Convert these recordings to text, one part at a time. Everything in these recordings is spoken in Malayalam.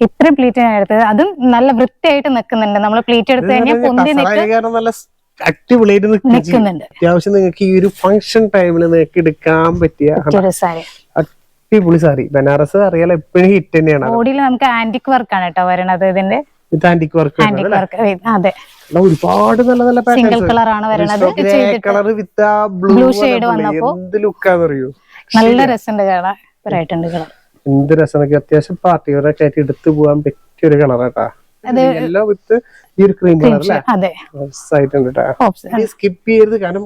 ഇത്ര പ്ലീറ്റ് ഞാൻ എടുത്തത്. അതും നല്ല വൃത്തിയായിട്ട് നിൽക്കുന്നുണ്ട്. നമ്മൾ പ്ലീറ്റ് എടുത്തു കഴിഞ്ഞാൽ പൊന്തി നിൽക്ക്. അടിപൊളിയായിട്ട്. നിൽക്കുന്നുണ്ട് അത്യാവശ്യം നിങ്ങൾക്ക് ഈ ഒരു ഫംഗ്ഷൻ ടൈമിൽ നിങ്ങൾക്ക് എടുക്കാൻ പറ്റിയ അടിപൊളി സാരി. ബനാറസ് അറിയാലോ എപ്പോഴും ഹിറ്റ് തന്നെയാണ്. ബോഡിയിൽ നമുക്ക് ആന്റിക് വർക്ക് ആണ് കേട്ടോ വരണത് ഇതിന്റെ. ഇത് ആന്റിക് വർക്ക് അതെ. ഒരുപാട് നല്ല നല്ല സിംഗിൾ കളർ ആണ് വരണത്. കളർ വിത്ത് ബ്ലൂ ഷെയ്ഡ് വന്നപ്പോ എന്ത് ലുക്കാന്ന് അറിയൂ നല്ല രസമുണ്ട് കാണാൻ. കളർ എന്ത് രസമൊക്കെ അത്യാവശ്യം പാർട്ടികളൊക്കെ ആയിട്ട് എടുത്തു പോകാൻ പറ്റിയ ഒരു കളറാട്ടാ യെല്ലോ വിത്ത് ഈ ഒരു ക്രീം കളർ അല്ലേ? ആയിട്ടുണ്ട്. സ്കിപ്പ് ചെയ്യരുത്. കാരണം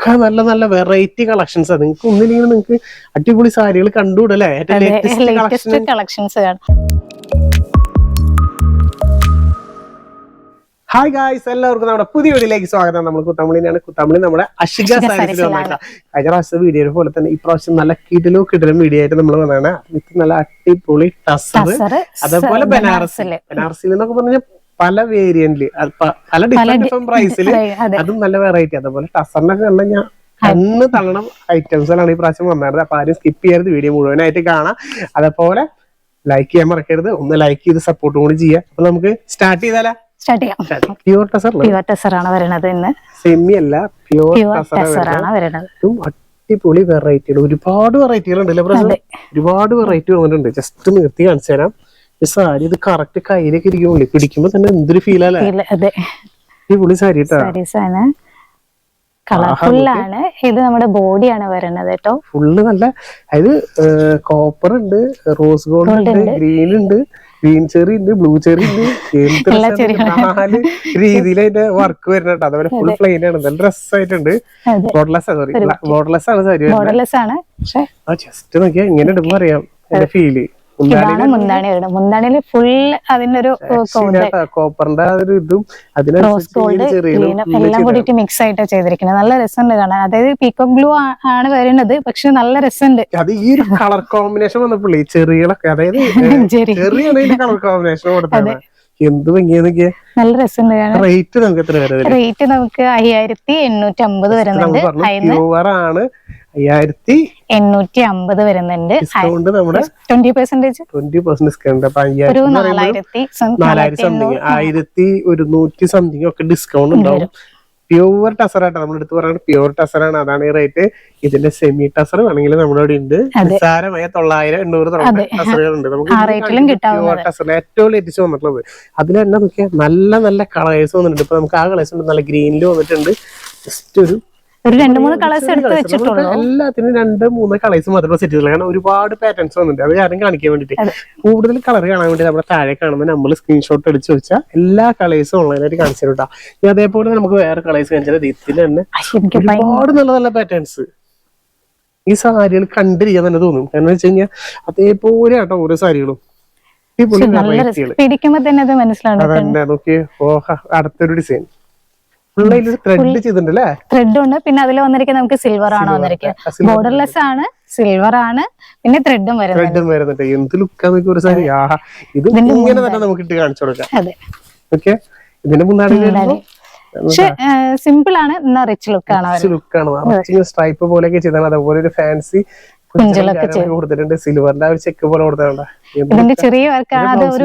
ഒക്കെ നല്ല നല്ല വെറൈറ്റി കളക്ഷൻസ് നിങ്ങൾക്ക് ഒന്നില്ലെങ്കിൽ നിങ്ങൾക്ക് അടിപൊളി സാരികൾ കണ്ടുകൂടല്ലേ ഏറ്റവും ലേറ്റസ്റ്റ് കളക്ഷൻ ലേറ്റസ്റ്റ് കളക്ഷൻസ് കാണാം ഹായ് ഗായ്സ് എല്ലാവർക്കും നമ്മുടെ പുതിയ വീഡിയോയിലേക്ക് സ്വാഗതം. നമ്മൾ കുത്തമ്പളിനാണ് കുത്തമ്പളി നമ്മുടെ അഷിക സാരീസിൽ വന്നേക്കാം കഴിഞ്ഞ പ്രാവശ്യം വീഡിയോ പോലെ തന്നെ ഇപ്രാവശ്യം നല്ല കിടിലോ കിടിലും വീഡിയോ ആയിട്ട് നമ്മൾ വന്നതാണ്. വിത്ത് നല്ല അടിപൊളി ടസർ അതേപോലെ ബനാറസിൽ. ബനാറസിൽ എന്നൊക്കെ പറഞ്ഞാൽ പല വേരിയന്റിൽ പല ഡിഫറെന്റ് ഡിഫറെന്റ് പ്രൈസിൽ അതെ. നല്ല വെറൈറ്റി അതേപോലെ ടസറിനൊക്കെ ഞാൻ കണ്ണ് തള്ളണം ഐറ്റംസിലാണ് ഈ പ്രാവശ്യം വന്നത്. അപ്പൊ ആരും സ്കിപ്പ് ചെയ്യരുത് വീഡിയോ മുഴുവനായിട്ട് കാണാം. അതേപോലെ ലൈക്ക് ചെയ്യാൻ മറക്കരുത്. ഒന്ന് ലൈക്ക് ചെയ്ത് സപ്പോർട്ടും കൂടി ചെയ്യാം അപ്പൊ നമുക്ക് സ്റ്റാർട്ട് ചെയ്താലാ? സ്റ്റാർട്ട് ചെയ്യാം. പ്യൂർ ടസർ പ്യുവർ ടെസർ ആണ് വരണത് ഇന്ന്. സെമി അല്ല പ്യൂർ ടസർ ആണ് വരണത് അടിപൊളി വെറൈറ്റികൾ ഒരുപാട് വെറൈറ്റികൾ ഉണ്ട് ഒരുപാട് വെറൈറ്റി വന്നിട്ടുണ്ട്. ജസ്റ്റ് നിർത്തി കാണിച്ചു തരാം. സാരി ഇത് കറക്റ്റ് കയ്യിലേക്ക് ഇരിക്കുമ്പോൾ പിടിക്കുമ്പോ തന്നെ എന്തൊരു ഫീൽ അല്ലേ? അടിപൊളി സാരി ആണ്. കളർഫുൾ ആണ്. ഇത് നമ്മുടെ ബോഡിയാണ് വരുന്നത് കേട്ടോ ഫുള്ള് നല്ല അതായത് കോപ്പർ ഉണ്ട് റോസ് ഗോൾഡ് ഉണ്ട് ഗ്രീൻ ഉണ്ട്. ഗ്രീൻ ചെറി ഉണ്ട് ബ്ലൂ ചെറി ഉണ്ട് നാല് രീതിയിൽ അതിന്റെ വർക്ക് വരുന്നുണ്ട് അതേപോലെ ഫുൾ പ്ലെയിൻ ആണ്. നല്ല ഡ്രസ്സായിട്ടുണ്ട് ആയിട്ടുണ്ട് ബോർഡ്ലെസ് സോറി ബോർഡ്ലെസ് ആണ് സാരി ബോർഡർലെസ് ആണ് ആ ജസ്റ്റ് നോക്കിയാ ഇങ്ങനെ ഇടുമ്പോ അറിയാം. എന്റെ ഫീൽ ഇതാണ് മുന്താണി വരുന്നത്. മുന്താണിയിൽ ഫുൾ അതിനൊരു കോപ്പറിന്റെ ഒരു ഇതും റോസ് ഗോൾഡ് അതിനനുസരിച്ച് എല്ലാം കൂടിയിട്ട് മിക്സ് ആയിട്ടാ ചെയ്തിരിക്കുന്നത്. നല്ല രസമുണ്ട് കാണാൻ. അതായത് പീക്കോക്ക് ബ്ലൂ ആണ് വരുന്നത് പക്ഷെ നല്ല രസമുണ്ട്. അത് ഈ ഒരു കളർ കോമ്പിനേഷൻ വന്നപ്പോഴേ ചെറികളൊക്കെ അതായത് ചെറിയ കളർ കോമ്പിനേഷൻ കൊടുത്തത്. എന്ത് ഭംഗിയെന്നൊക്കെ. നല്ല രസമുണ്ട് റേറ്റ് നമുക്ക് എത്ര റേറ്റ് നമുക്ക് അയ്യായിരത്തി എണ്ണൂറ്റി അമ്പത് വരുന്നുണ്ട്. ആണ്. അയ്യായിരത്തി എണ്ണൂറ്റി അമ്പത് വരുന്നുണ്ട്. ഡിസ്കൗണ്ട് നമ്മുടെ twenty percentage twenty percent discount. അപ്പൊ അയ്യായിരത്തി നാലായിരത്തി സംതിങ് ആയിരത്തി ഒരുന്നൂറ്റി സംതിങ് ഒക്കെ ഡിസ്കൗണ്ട് ഉണ്ടാവും. പ്യുവർ ടസർ ആട്ടോ. നമ്മൾ എടുത്ത് പറയുന്നത് പ്യുവർ ടസർ ആണ്. അതാണ് ഈ റേറ്റ് ഇതിന്റെ സെമി ടസർ വേണമെങ്കിൽ നമ്മുടെ ഇവിടെ ഉണ്ട്. നിസ്സാരമായ തൊള്ളായിരം എണ്ണൂറ് ടസറുകൾ ഉണ്ട് നമുക്ക് പ്യുവർ ടസറിൽ ഏറ്റവും ലേറ്റസ്റ്റ് വന്നിട്ടുള്ളത്. അതിൽ തന്നെ നോക്കിയാൽ നല്ല നല്ല കളേഴ്സ് വന്നിട്ടുണ്ട്. ഇപ്പൊ നമുക്ക് ആ കളേഴ്സ് ഉണ്ട്. നല്ല ഗ്രീനിൽ വന്നിട്ടുണ്ട്. ജസ്റ്റ് ഒരു ഒരു രണ്ട് മൂന്ന് കളേഴ്സ് എടുത്ത് വെച്ചിട്ടുള്ളൂ. എല്ലാത്തിനും രണ്ട് മൂന്ന് കളേഴ്സ് മാത്രമേ സെറ്റ് ചെയ്തിട്ടുള്ളൂ. കാരണം ഒരുപാട് പാറ്റേൺസ് വന്നിട്ടുണ്ട്. അത് കാരണം കാണിക്കാൻ വേണ്ടിട്ട്. കൂടുതൽ കളർ കാണാൻ വേണ്ടി നമ്മുടെ താഴെ കാണുമ്പോൾ നമ്മൾ സ്ക്രീൻഷോട്ട് എടുത്ത് വെച്ചാൽ എല്ലാ കളേഴ്സും ഓൺലൈനായിട്ട് കാണിച്ചു തരും ട്ടോ. ഇനി അതേപോലെ നമുക്ക് വേറെ കളേഴ്സ് കാണിച്ചാൽ ഇതിൽ തന്നെ ഒരുപാട് നല്ല നല്ല പാറ്റേൺസ് ഈ സാരികൾ കണ്ടിരിക്കാൻ തന്നെ തോന്നും. കാരണം വെച്ച് കഴിഞ്ഞാൽ അതേപോലെ ആട്ടോ ഓരോ സാരികളും. പിടിക്കുമ്പോ തന്നെ അത് മനസ്സിലാണ് അടുത്തൊരു ഡിസൈൻ ത്രെഡ് ഉണ്ട്. പിന്നെ അതിൽ വന്നിരിക്കുന്നത് നമുക്ക് സിൽവർ ആണ് വന്നിരിക്കുന്നത് ബോർഡർലെസ് ആണ് സിൽവർ ആണ് പിന്നെ ത്രെഡും വരുന്നത് ത്രെഡും വരുന്നുണ്ട്. എന്ത് ലുക്കാ നോക്കി ഒരു സാരി ആ ഇത് ഇങ്ങനെ തന്നെ നമുക്ക് ഇട്ട് കാണിച്ചു കൊടുക്കാം. അതെ. ഓക്കെ ഇതിന്റെ മുന്നാടി പക്ഷെ സിമ്പിൾ ആണ് എന്നാ റിച്ച് ലുക്ക് ആണ് വരുന്നത് ആണ്. സ്ട്രൈപ്പ് പോലെയൊക്കെ ചെയ്താണ് അതുപോലെ ഒരു ഫാൻസി കുഞ്ചലൊക്കെ കൊടുത്തിട്ടുണ്ട്. സിൽവറിന്റെ ഒരു ചെക്ക് പോലെ കൊടുത്തിട്ടുണ്ട്. ഇതിന്റെ ചെറിയ വർക്കാണ് അത് ഒരു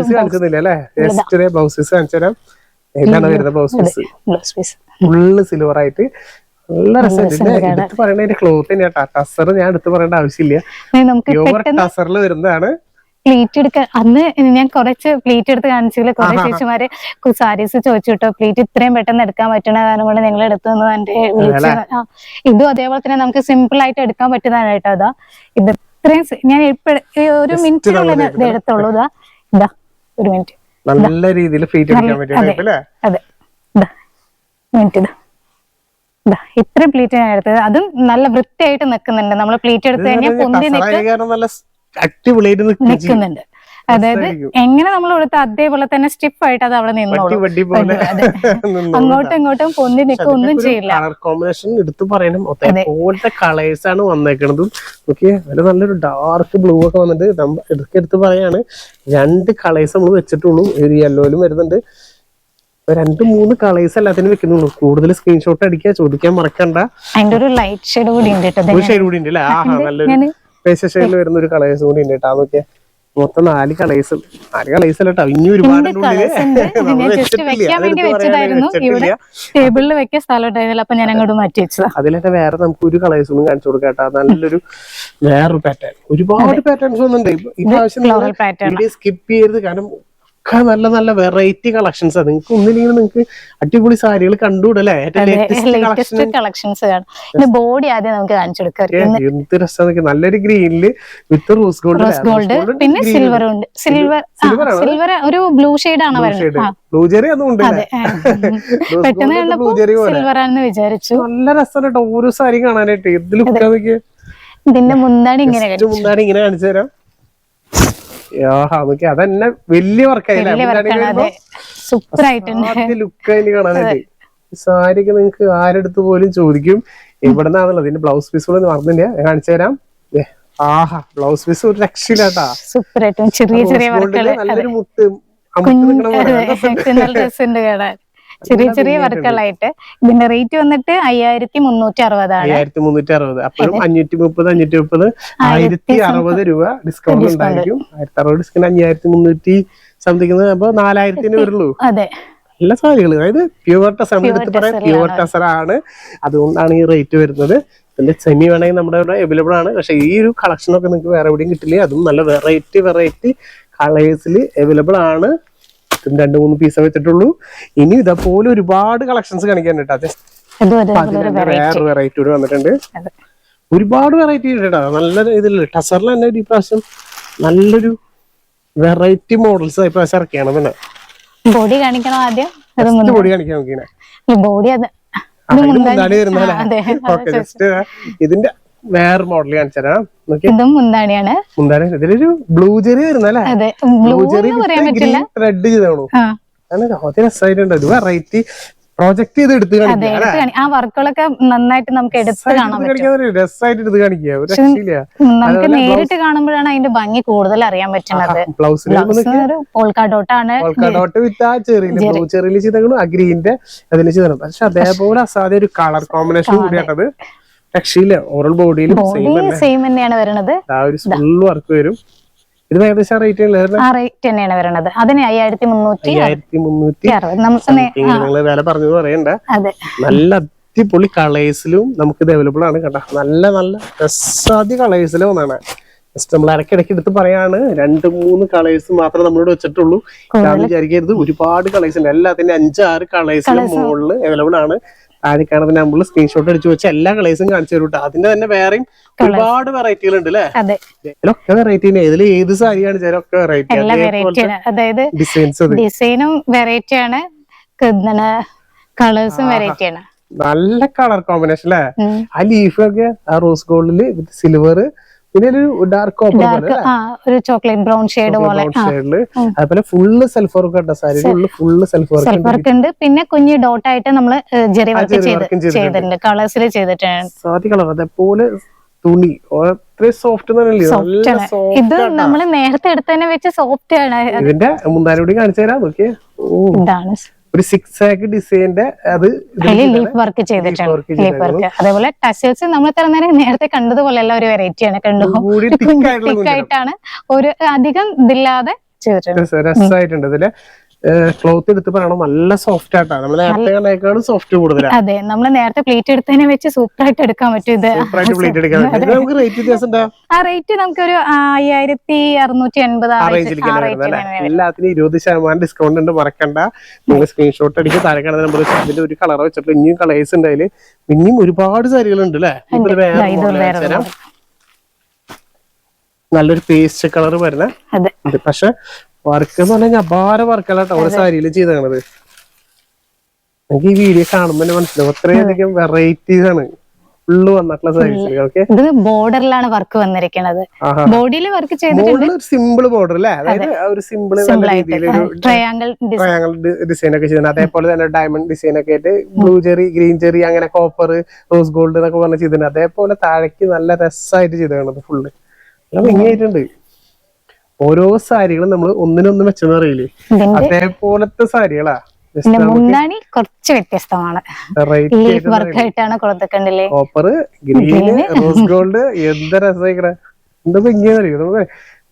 ബ്ലൗസസ് കാണിച്ചു തരാം ഇതാണ് വരുന്ന blouses blouse piece. Full silver ആയിട്ട് നല്ല രസം ഇതിന്റെ എടുത്ത് പറയണ ക്ലോത്ത് തന്നെയാട്ടാ ടസർ ഞാൻ എടുത്ത് പറയേണ്ട ആവശ്യമില്ല. ടസറിൽ വരുന്നതാണ്. പ്ലീറ്റ് എടുക്കാൻ അന്ന് ഞാൻ കുറച്ച് പ്ലീറ്റ് എടുത്ത് കാണിച്ചില്ല? കുറെ ചേച്ചിമാര് സാരീസ് ചോദിച്ചു കേട്ടോ പ്ലീറ്റ് ഇത്രയും പെട്ടെന്ന് എടുക്കാൻ പറ്റണ കാരണം കൊണ്ട് നിങ്ങൾ എടുത്തു തന്നു എന്റെ ഇതും അതേപോലെ തന്നെ നമുക്ക് സിമ്പിൾ ആയിട്ട് എടുക്കാൻ പറ്റുന്നതാണ് കേട്ടോ അതാ ഇത് ഇത്രയും ഞാൻ ഒരു മിനിറ്റ് ഇത് എടുത്തോളൂ. ഇതാ. ഇതാ ഒരു മിനിറ്റ് നല്ല രീതിയിൽ ഫീറ്റ് എടുക്കാൻ പറ്റിയ അതെ. type അല്ലേ അതെ ഇതാ മിനിറ്റ് ഇതാ ഇതാ ഇത്രയും പ്ലീറ്റ് ഞാൻ എടുത്തത് അതും നല്ല വൃത്തിയായിട്ട് നിൽക്കുന്നുണ്ട് നമ്മൾ പ്ലീറ്റ് എടുത്തു കഴിഞ്ഞാൽ പൊന്തി. നിൽക്കുന്നുണ്ട് അതായത് എങ്ങനെ നമ്മൾ കൊടുത്ത അതേപോലെ തന്നെ സ്റ്റിഫ് ആയിട്ട് അത് അവിടെ നിന്നോളും. അങ്ങോട്ടും ഇങ്ങോട്ടും പൊന്തി നിൽക്കുക ഒന്നും ചെയ്യില്ല. കളർ കോമ്പിനേഷൻ എടുത്തു പറയണം. പോലത്തെ കളേഴ്സ് ആണ് വന്നേക്കണത്. ഓക്കെ നല്ലൊരു ഡാർക്ക് ബ്ലൂ ഒക്കെ വന്നിട്ട് എടുത്ത് എടുത്ത് പറയാണ്. രണ്ട് കളേഴ്സ് നമ്മൾ വെച്ചിട്ടുള്ളൂ. ഒരു യെല്ലോയിലും വരുന്നുണ്ട്. രണ്ട് മൂന്ന് കളേഴ്സ് എല്ലാത്തിനും വെക്കുന്നുള്ളൂ. കൂടുതൽ സ്ക്രീൻഷോട്ട് അടിക്കുക ചോദിക്കാൻ മറക്കണ്ട. അതിന്റെ ഒരു ലൈറ്റ് ഷെയ്ഡ് കൂടി ഉണ്ട് ഷെയ്ഡ് കൂടി ഉണ്ട് അല്ലേ? ആ നല്ലൊരു പേശ ഷെയ്ഡിൽ വരുന്ന ഒരു കളേഴ്സ് കൂടി ഉണ്ട് കേട്ടോ. അതൊക്കെ മൊത്തം നാല് കളേഴ്സ് നാല് കളേഴ്സ് അല്ല കേട്ടോ ഇനി ഒരുപാട് ഉണ്ട് ഉണ്ട്. വെക്കാൻ ടേബിളിൽ സ്ഥലം ഉണ്ടായിരുന്നില്ല. അപ്പൊ ഞാൻ അങ്ങോട്ട് മാറ്റി വെച്ചതാ. അതിലൊക്കെ വേറെ നമുക്ക് ഒരു കളേഴ്സ് ഒന്നും കാണിച്ചു കൊടുക്കാം കേട്ടോ നല്ലൊരു വേറൊരു പാറ്റേൺ ഒരുപാട് പാറ്റേൺസ് വന്നിട്ടുണ്ട് ഇപ്പൊ ഇപ്രാവശ്യം സ്കിപ്പ് ചെയ്യരുത്. കാരണം ഒക്കെ നല്ല നല്ല വെറൈറ്റി കളക്ഷൻസ് ആണ് നിങ്ങൾക്ക് ഒന്നില്ലെങ്കിൽ നിങ്ങൾക്ക് അടിപൊളി സാരികൾ കണ്ടുകൂടല്ലേ? കളക്ഷൻസ് കാണും. ബോഡി ആദ്യം നമുക്ക് കാണിച്ചു കൊടുക്കാം. എന്ത് രസമാണ് നല്ലൊരു ഗ്രീനിൽ with rose gold rose gold പിന്നെ സിൽവർ ഉണ്ട്. സിൽവർ സിൽവർ ഒരു ബ്ലൂ ഷെയ്ഡ് ആണ് വരുന്നത്. ബ്ലൂ ജെറി ഒന്നും ഉണ്ട് അതെ പെട്ടെന്ന് കണ്ടപ്പോ സിൽവർ ആണെന്ന് വിചാരിച്ചു. നല്ല രസമാണ് കേട്ടോ ഓരോ സാരി കാണാനായിട്ട്. ഇതിൽ ഇതിന്റെ മുന്താണി ഇങ്ങനെ മുന്നാടി ഇങ്ങനെ കാണിച്ചു തരാം. നോക്കി അതന്നെ വലിയ വർക്കായില്ലേ സൂപ്പർ ആയിട്ടുണ്ട് കാണാനായിട്ട്. നിങ്ങൾക്ക് ആരെടുത്ത് പോലും ചോദിക്കും. എവിടെന്നാന്നുള്ളത്. ഇതിന്റെ ബ്ലൗസ് പീസ് കൂടെ മറന്നില്ല. കാണിച്ചു തരാം. ആഹാ ബ്ലൗസ് പീസ് ഒരു രക്ഷയില്ലാട്ടാ. സൂപ്പർ ആയിട്ടും ചെറിയ ചെറിയ നല്ലൊരു മുത്ത്. കാണാൻ. ചെറിയ ചെറിയ വർക്കുകളായിട്ട്. ഇതിന്റെ റേറ്റ് വന്നിട്ട് അയ്യായിരത്തി മുന്നൂറ്റി അറുപതാണ് അയ്യായിരത്തി മുന്നൂറ്റി അറുപത് അപ്പോഴും അഞ്ഞൂറ്റി മുപ്പത് അഞ്ഞൂറ്റി മുപ്പത് ആയിരത്തി അറുപത് രൂപ ഡിസ്കൗണ്ട് ഉണ്ടായിരിക്കും. ആയിരത്തി അറുപത് ഡിസ്കൗണ്ട് അഞ്ഞായിരത്തി മുന്നൂറ്റി സംതിങ് അപ്പൊ നാലായിരത്തിന് വരുള്ളൂ. അതെ. നല്ല സാരികൾ അതായത് പ്യുവർ ടെസർ എടുത്ത് പറയാം പ്യുവർ ടെസർ ആണ് അതുകൊണ്ടാണ് ഈ റേറ്റ് വരുന്നത്. ഇതിന്റെ സെമി വേണമെങ്കിൽ നമ്മുടെ ഇവിടെ അവൈലബിൾ ആണ്. പക്ഷെ ഈ ഒരു കളക്ഷൻ ഒക്കെ നിങ്ങൾക്ക് വേറെ എവിടെയും കിട്ടില്ല? അതും നല്ല വെറൈറ്റി വെറൈറ്റി കളേഴ്സിൽ അവൈലബിൾ ആണ്. ഇതിന് രണ്ട് മൂന്ന് പീസേ വെച്ചിട്ടുള്ളൂ. ഇനി ഇതേപോലെ ഒരുപാട് കളക്ഷൻസ് കാണിക്കാൻ കേട്ടോ. ജസ്റ്റ് അതും വെറൈറ്റി വേറെ വെറൈറ്റി കൂടി വന്നിട്ടുണ്ട്. ഒരുപാട് വെറൈറ്റി ഉണ്ട് കേട്ടോ. നല്ല ഇതിൽ ടസറിൽ തന്നെ ഒരു പ്രാവശ്യം നല്ലൊരു വെറൈറ്റി മോഡൽസ് ഇപ്രാവശ്യം ഇറക്കിയാണ് പിന്നെ. ബോഡി കാണിക്കണം ആദ്യം? ബോഡി കാണിക്കാൻ നോക്കിയാണ് ബോഡി അത് ജസ്റ്റ് ഇതിന്റെ വേറെ മോഡൽ നോക്കി ഇതും മുന്താണിയാണ്. മുന്താണി. ഇതിലൊരു ബ്ലൂ ജെറി വരുന്നല്ലേ ബ്ലൂ ജെറി റെഡ് ചെയ്താണോ രസമായിട്ടുണ്ട് ഒരു വെറൈറ്റി പ്രൊജക്ട് ചെയ്ത് എടുത്ത് ആ വർക്കുകളൊക്കെ നന്നായിട്ട് നമുക്ക് എടുത്ത് കാണാൻ രസമായിട്ട് എടുത്ത് കാണിക്കുക. നമുക്ക് നേരിട്ട് കാണുമ്പോഴാണ് അതിന്റെ ഭംഗി കൂടുതൽ അറിയാൻ പറ്റുന്നത്. ബ്ലൗസിൽ ബ്ലൗസ് ഒരു പോൾക്കാ ഡോട്ടാണ് ഡോട്ട് വിത്ത് ആ ബ്ലൂ ആ ഗ്രീന്റെ അതിൽ ചെയ്തത് പക്ഷെ അതേപോലെ അസാധ്യ ഒരു കളർ കോമ്പിനേഷൻ കൂടിയാട്ടത് രക്ഷയില്ല. ഓറൽ ബോഡിയിലും സെയിം തന്നെയാണ് വരുന്നത് ആ ഒരു ഫുൾ വർക്ക് വരും. ഇത് ഏകദേശം റേറ്റ് ആ റേറ്റ് തന്നെയാണ് വരുന്നത് അതിന് അയ്യായിരത്തി മുന്നൂറ്റി അയ്യായിരത്തി മുന്നൂറ്റി നിങ്ങൾ വില പറഞ്ഞത് പറയണ്ട. നല്ല അടിപൊളി കളേഴ്സിലും നമുക്ക് ഇത് അവൈലബിൾ ആണ് കേട്ടോ. നല്ല നല്ല രസാദ്യ കളേഴ്സിലും ഒന്നാണ്. ജസ്റ്റ് നമ്മൾ ഇടയ്ക്കിടയ്ക്ക് എടുത്ത് പറയാണ് രണ്ട് മൂന്ന് കളേഴ്സ് മാത്രമേ നമ്മളോട് വെച്ചിട്ടുള്ളൂ. ഞാൻ വിചാരിക്കരുത്. ഒരുപാട് കളേഴ്സ് ഉണ്ട്. എല്ലാത്തിന്റെ അഞ്ചാറ് കളേഴ്സിലും മുകളിൽ അവൈലബിൾ ആണ്. താഴെ കാണുന്ന നമ്മൾ സ്ക്രീൻഷോട്ട് അടിച്ചു വെച്ച എല്ലാ കളേഴ്സും കാണിച്ചു തരും അതിന്റെ തന്നെ വേറെയും ഒരുപാട് വെറൈറ്റികൾ ഉണ്ട് അല്ലേ? ഒക്കെ വെറൈറ്റി ഇതിൽ ഏത് സാരി കാണിച്ചാലും ഒക്കെ വെറൈറ്റി അതായത് ഡിസൈൻസ് ഡിസൈനും വെറൈറ്റി ആണ്. കളേഴ്സും വെറൈറ്റി ആണ്. നല്ല കളർ കോമ്പിനേഷൻ അല്ലേ. ആ ലീഫ് ഒക്കെ ആ റോസ് ഗോൾഡിൽ വിത്ത് സിൽവർ പിന്നെ ഒരു ഡാർക്ക് ഡാർക്ക് ആ ഒരു ചോക്ലേറ്റ് ബ്രൗൺ ഷെയ്ഡ് പോലെ. ഷെയ്ഡിൽ അതുപോലെ ഫുള്ള് സെൽഫ് വർക്ക് ഉണ്ട് sari full self self work ഉണ്ട്. പിന്നെ കുഞ്ഞ് ഡോട്ട് ആയിട്ട് നമ്മൾ ജെറി വർക്ക് ചെയ്ത് ചെയ്തിട്ടുണ്ട്. കളേഴ്സിൽ ചെയ്തിട്ടുണ്ട്. സാരി കളർ അതേപോലെ തുണി. സോഫ്റ്റ് ഇത് നമ്മൾ നേരത്തെ എടുത്തതിനെ വെച്ച് സോഫ്റ്റ് ആണ്. ഇതിന്റെ മുന്താനോടി കാണിച്ചു തരാം. നോക്കിയേ. ഇതാണ്. ഒരു സിക്സ് ആക്ക് ഡിസൈനിന്റെ അത് ലീഫ് വർക്ക് ചെയ്തിട്ടുണ്ട് work ലീഫ് വർക്ക് അതേപോലെ നമ്മൾ ഇത്ര നേരം നേരത്തെ കണ്ടതുപോലെ ഒരു വെറൈറ്റിയാണ് കണ്ടു? ഒരു അധികം ഇതില്ലാതെ രസമായിട്ടുണ്ട് ഇതിൽ. ക്ലോത്ത് എടുത്ത് പറയണം. നല്ല സോഫ്റ്റ് ആയിട്ടാണ് നമ്മൾ നേരത്തെ കണ്ടേക്കാളും സോഫ്റ്റ് കൂടുതലാണ് അതെ നമ്മൾ നേരത്തെ പ്ലേറ്റ് എടുത്തതിനെ വെച്ച് സൂപ്പർ ആയിട്ട് എടുക്കാൻ പറ്റും ഇത്. സൂപ്പർ ആയിട്ട് പ്ലേറ്റ് എടുക്കാൻ പറ്റും. നമുക്ക് റേറ്റ് വ്യത്യാസം എന്താ? ആ റേറ്റ് നമുക്ക് ഒരു അയ്യായിരത്തി അറുന്നൂറ്റി എൺപത് എല്ലാത്തിനും ഇരുപത് ശതമാനം ഡിസ്കൗണ്ട് ഉണ്ട്. മറക്കണ്ട. നിങ്ങൾ സ്ക്രീൻഷോട്ട് അടിച്ച് താരക്കണ കാണുന്ന നമ്പർ ഇതിന്റെ ഒരു കളർ വെച്ചിട്ട് ഇനിയും കളേഴ്സ് ഉണ്ട് അതിൽ. ഇനിയും ഒരുപാട് സാരികൾ ഉണ്ട് അല്ലേ. നല്ലൊരു പേസ്റ്റ് കളർ വരുന്ന അതെ. പക്ഷെ വർക്ക് എന്ന് പറഞ്ഞാൽ അപാര വർക്കല്ലാട്ടോ ഓരോ സാരിയിൽ ചെയ്തത് എനിക്ക് ഈ വീഡിയോ കാണുമ്പോൾ തന്നെ മനസ്സിലാവും. അത്രയധികം വെറൈറ്റീസ് ആണ് ഫുള്ള് വന്നിട്ടുള്ള സാരീസ് ഓക്കെ ഇത് ബോർഡറിലാണ് വർക്ക് വന്നിരിക്കുന്നത് ബോഡിയിൽ വർക്ക് ചെയ്തിട്ടുണ്ട്. ഒരു സിമ്പിൾ ബോർഡർ അല്ലേ? അതായത് ഒരു സിമ്പിൾ ഒരു ട്രയാങ്കിൾ ട്രയാങ്കിൾ ഡിസൈൻ ഒക്കെ ചെയ്തിട്ടുണ്ട്. അതേപോലെ തന്നെ ഡയമണ്ട് ഡിസൈൻ ഒക്കെ ആയിട്ട് ബ്ലൂ ചെറി ഗ്രീൻ ചെറി അങ്ങനെ കോപ്പർ റോസ് ഗോൾഡ് എന്നൊക്കെ പറഞ്ഞ് ചെയ്തിട്ടുണ്ട്. അതേപോലെ താഴേക്ക് നല്ല രസമായിട്ട് ചെയ്തിട്ടുണ്ട് ഫുള്ള് ഭംഗിയായിട്ടുണ്ട്. ഓരോ സാരികളും നമ്മൾ ഒന്നിനൊന്നും വെച്ചെന്ന് അറിയില്ലേ അതേപോലത്തെ സാരികളാ. ഇതിന്റെ മുന്താണി കുറച്ച് വ്യത്യസ്തമാണ്. ലീഫ് വർക്ക് ആയിട്ടാണ് കൊടുത്തിട്ടുണ്ടല്ലേ കോപ്പർ ഗ്രീന് റോസ് ഗോൾഡ് എന്ത് രസമായിക്കണ എന്താ ഭംഗിയാന്നറിയോ? നമുക്ക്